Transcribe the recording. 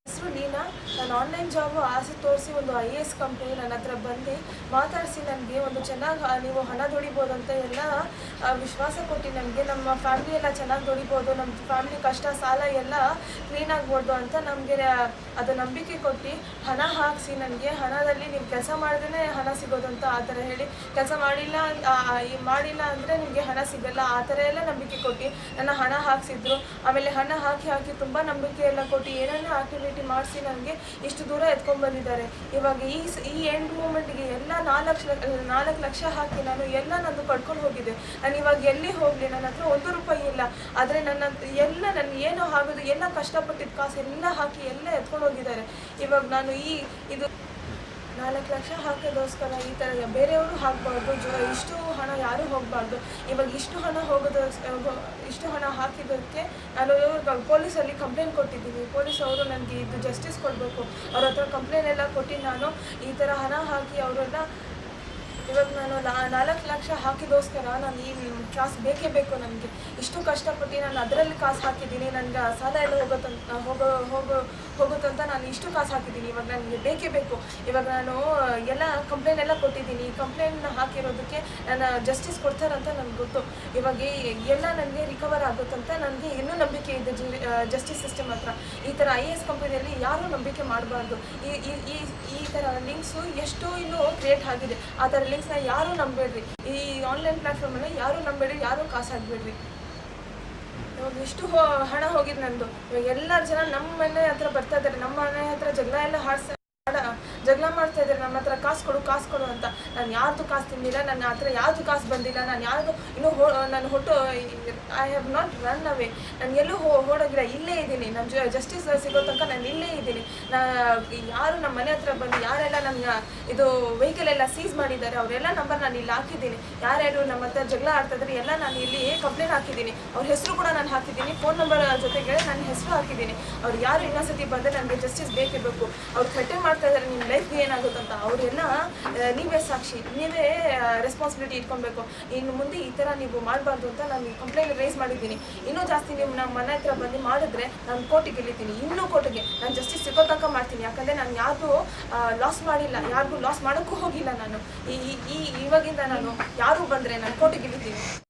ಹೆಸರು ನೀನಾ ನಾನು online job ಆಸೆ ತೋರಿಸಿ ಒಂದು ಐ ಎ ಎಸ್ ಕಂಪ್ನಿ ನನ್ನ ಹತ್ರ ಬಂದು ಮಾತಾಡಿಸಿ ನನಗೆ ಒಂದು ಚೆನ್ನಾಗಿ ನೀವು ಹಣ ದುಡಿಬೋದು ಅಂತ ಎಲ್ಲ ವಿಶ್ವಾಸ ಕೊಟ್ಟು ನನಗೆ ನಮ್ಮ ಫ್ಯಾಮಿಲಿ ಎಲ್ಲ ಚೆನ್ನಾಗಿ ದುಡಿಬೋದು ನಮ್ಮ ಫ್ಯಾಮಿಲಿ ಕಷ್ಟ, ಸಾಲ ಎಲ್ಲ ಕ್ಲೀನ್ ಆಗ್ಬೋದು ಅಂತ ನಮಗೆ ಅದು ನಂಬಿಕೆ ಕೊಟ್ಟು ಹಣ ಹಾಕಿಸಿ ನನಗೆ ಹಣದಲ್ಲಿ ಕೆಲಸ ಮಾಡಿದ್ರೆ ಹಣ ಸಿಗೋದಂತ ಆ ಥರ ಹೇಳಿ ಕೆಲಸ ಮಾಡಿಲ್ಲ ಮಾಡಿಲ್ಲ ಅಂದರೆ ನಿಮಗೆ ಹಣ ಸಿಗಲ್ಲ, ಆ ಥರ ಎಲ್ಲ ನಂಬಿಕೆ ಕೊಟ್ಟು ನನ್ನ ಹಣ ಹಾಕ್ಸಿದ್ರು. ಆಮೇಲೆ ಹಣ ಹಾಕಿ ಹಾಕಿ ತುಂಬ ನಂಬಿಕೆ ಎಲ್ಲ ಕೊಟ್ಟು ಏನೇನೋ ಆಕ್ಟಿವಿಟಿ ಮಾಡಿಸಿ ನನಗೆ ಇಷ್ಟು ದೂರ ಎತ್ಕೊಂಡು ಬಂದಿದ್ದಾರೆ. ಇವಾಗ ಈ ಈ ಎಂಡ್ ಮೂಮೆಂಟ್ಗೆ ಎಲ್ಲ ನಾಲ್ಕು ಲಕ್ಷ ನಾಲ್ಕು ಲಕ್ಷ ಹಾಕಿ ನಾನು ಎಲ್ಲ ನಂದು ಪಡ್ಕೊಂಡು ಹೋಗಿದ್ದೆ ನಾನು ಇವಾಗ ಎಲ್ಲಿ ಹೋಗಲಿ? ನನ್ನ ಹತ್ರ ಒಂದು ರೂಪಾಯಿ ಇಲ್ಲ. ಆದರೆ ನನ್ನ ಎಲ್ಲ ನನ್ನ ಏನು ಆಗೋದು, ಎಲ್ಲ ಕಷ್ಟಪಟ್ಟಿದ್ದ ಕಾಸು ಎಲ್ಲ ಹಾಕಿ ಎಲ್ಲ ಎತ್ಕೊಂಡು ಹೋಗಿದ್ದಾರೆ. ಇವಾಗ ನಾನು ಈ, ಇದು ನಾಲ್ಕು ಲಕ್ಷ ಹಾಕೋದೋಸ್ಕರ ಈ ಥರ ಬೇರೆಯವರು ಹಾಕಬಾರ್ದು, ಜೊ ಇಷ್ಟು ಹಣ ಯಾರೂ ಹೋಗಬಾರ್ದು. ಇವಾಗ ಇಷ್ಟು ಹಣ ಹೋಗೋದು ಇಷ್ಟು ಹಣ ಹಾಕಿದ್ದಕ್ಕೆ ನಾನು ಪೊಲೀಸಲ್ಲಿ ಕಂಪ್ಲೇಂಟ್ ಕೊಟ್ಟಿದ್ದೀನಿ. ಪೊಲೀಸ್ ಅವರು ನನಗೆ ಇದು ಜಸ್ಟಿಸ್ ಕೊಡಬೇಕು. ಅವ್ರ ಹತ್ರ ಕಂಪ್ಲೇಂಟ್ ಎಲ್ಲ ಕೊಟ್ಟು ನಾನು. ಈ ಥರ ಹಣ ಹಾಕಿ ಅವರೆಲ್ಲ ಇವಾಗ ನಾನು ನಾಲ್ಕು ಲಕ್ಷ ಹಾಕಿದೋಸ್ಕರ ನಾನು ಈ ಕ್ಲಾಸ್ ಬೇಕೇ ಬೇಕು ನನಗೆ. ಇಷ್ಟು ಕಷ್ಟಪಟ್ಟು ನಾನು ಅದರಲ್ಲಿ ಕಾಸು ಹಾಕಿದ್ದೀನಿ, ನನಗೆ ಸಾಲ ಎಲ್ಲ ಹೋಗುತ್ತಂತ ಹೋಗೋ ಹೋಗೋ ಹೋಗುತ್ತಂತ ನಾನು ಇಷ್ಟು ಕಾಸು ಹಾಕಿದ್ದೀನಿ. ಇವಾಗ ನನಗೆ ಬೇಕೇ ಬೇಕು. ಇವಾಗ ನಾನು ಎಲ್ಲ ಕಂಪ್ಲೇಂಟ್ ಎಲ್ಲ ಕೊಟ್ಟಿದ್ದೀನಿ. ಈ ಕಂಪ್ಲೇಂಟ್ನ ಹಾಕಿರೋದಕ್ಕೆ ನನ್ನ ಜಸ್ಟಿಸ್ ಕೊಡ್ತಾರಂತ ನನಗೆ ಗೊತ್ತು. ಇವಾಗ ಎಲ್ಲ ನನಗೆ ರಿಕವರ್ ಆಗುತ್ತಂತ ನನಗೆ ಇನ್ನೂ ನಂಬಿಕೆ ಇದೆ ಜಸ್ಟಿಸ್ ಸಿಸ್ಟಮ್ ಹತ್ರ. ಈ ಥರ ಐ ಎ ಎಸ್ ಕಂಪ್ನಿಯಲ್ಲಿ ಯಾರೂ ನಂಬಿಕೆ ಮಾಡಬಾರ್ದು. ಈ ಈ- ಈ ಈ ಥರ ಲಿಂಕ್ಸು ಎಷ್ಟೋ ಇನ್ನೂ ಕ್ರಿಯೇಟ್ ಆಗಿದೆ. ಆ ಥರ ಲಿಂಕ್ಸ್ನ ಯಾರೂ ನಂಬೇಡ್ರಿ ಈ ಆನ್ಲೈನ್ ಪ್ಲ್ಯಾಟ್ಫಾರ್ಮಲ್ಲಿ ಯಾರೂ ನಂಬೇಡ್ರಿ ಯಾರೂ ಕಾಸು ಹಾಕ್ಬೇಡ್ರಿ ಇವಾಗ ಇಷ್ಟು ಹಣ ಹೋಗಿದೆ ನಂದು. ಇವಾಗ ಎಲ್ಲರ ಜನ ನಮ್ಮ ಮನೆ ಹತ್ರ ಬರ್ತಾ ಇದ್ದಾರೆ ನಮ್ಮ ಮನೆ ಹತ್ರ ಜಗಳ ಎಲ್ಲ ಹಾಡ್ಸ ಜಗಳ ಮಾಡ್ತಾ ನಮ್ಮ ಹತ್ರ ಕಾಸು ಕೊಡು ಕಾಸು ಕೊಡು ಅಂತ. ನಾನು ಯಾರ್ದು ಕಾಸು ತಿಂದಿಲ್ಲ, ನನ್ನ ಹತ್ರ ಯಾವುದು ಕಾಸು ಬಂದಿಲ್ಲ, ನಾನು ಯಾರು ಇನ್ನೂ ಹೋ, ನಾನು ಹೊಟ್ಟು I have not run away ನಾನು ಎಲ್ಲೂ ಹೋ ಇಲ್ಲೇ ಇದ್ದೀನಿ. ನನ್ನ ಜಸ್ಟಿಸ್ ಸಿಗೋ ತನಕ ನಾನು ಇಲ್ಲೇ ಇದ್ದೀನಿ. ನಾ, ಯಾರು ನಮ್ಮ ಮನೆ ಹತ್ರ ಬಂದು ಯಾರೆಲ್ಲ ನನ್ನ, ಇದು ವೆಹಿಕಲ್ ಎಲ್ಲ ಸೀಸ್ ಮಾಡಿದ್ದಾರೆ, ಅವರೆಲ್ಲ ನಂಬರ್ ನಾನು ಇಲ್ಲಿ ಹಾಕಿದ್ದೀನಿ. ಯಾರ್ಯಾರು ನಮ್ಮ ಹತ್ರ ಜಗಳ ಆಡ್ತಿದ್ರೆ ಎಲ್ಲ ನಾನು ಇಲ್ಲಿ ಕಂಪ್ಲೇಂಟ್ ಹಾಕಿದ್ದೀನಿ. ಅವ್ರ ಹೆಸರು ಕೂಡ ನಾನು ಹಾಕಿದ್ದೀನಿ. ಫೋನ್ ನಂಬರ್ ಜೊತೆಗೆ ನನ್ನ ಹೆಸರು ಹಾಕಿದ್ದೀನಿ. ಅವ್ರು ಯಾರು ಇನ್ನೊಂದ್ಸತಿ ಬಂದರೆ ನನಗೆ ಜಸ್ಟಿಸ್ ಬೇಕಿರಬೇಕು. ಬೇಕು ಅವ್ರು ಕಟ್ಟೆ ಮಾಡ್ತಾ ಇದ್ದಾರೆ ನಿಮ್ಮ ಲೈಫ್ಗೆ ಏನಾಗುತ್ತಂತ ಅವರೆಲ್ಲ ನೀವೇ ಸಾಕ್ಷಿ, ನೀವೇ ರೆಸ್ಪಾನ್ಸಿಬಿಲಿಟಿ ಇಟ್ಕೊಬೇಕು. ಇನ್ನು ಮುಂದೆ ಈ ಥರ ನೀವು ಮಾಡಬಾರ್ದು ಅಂತ ನಾನು ಕಂಪ್ಲೇಂಟ್ ರೈಸ್ ಮಾಡಿದ್ದೀನಿ. ಇನ್ನೂ ಜಾಸ್ತಿ ನೀವು ನಮ್ಮ ಮನೆ ಹತ್ರ ಬಂದು ಮಾಡಿದ್ರೆ ನಾನು ಕೋರ್ಟಿಗೆ ಗೆಲ್ಲಿದ್ದೀನಿ ಇನ್ನೂ ಕೋರ್ಟಿಗೆ ನಾನು ಜಸ್ಟಿಸ್ ಸಿಗೋ ತನಕ ಮಾಡ್ತೀನಿ. ಯಾಕಂದರೆ ನಾನು ಯಾರಿಗೂ ಲಾಸ್ ಮಾಡಿಲ್ಲ, ಯಾರಿಗೂ ಲಾಸ್ ಮಾಡೋಕ್ಕೂ ಹೋಗಿಲ್ಲ ನಾನು. ಈ, ಈ- ಇವಾಗಿಂದ ನಾನು ಯಾರು ಬಂದರೆ ನಾನು ಕೋರ್ಟಿಗೆ ಗೆಲ್ಲಿತೀನಿ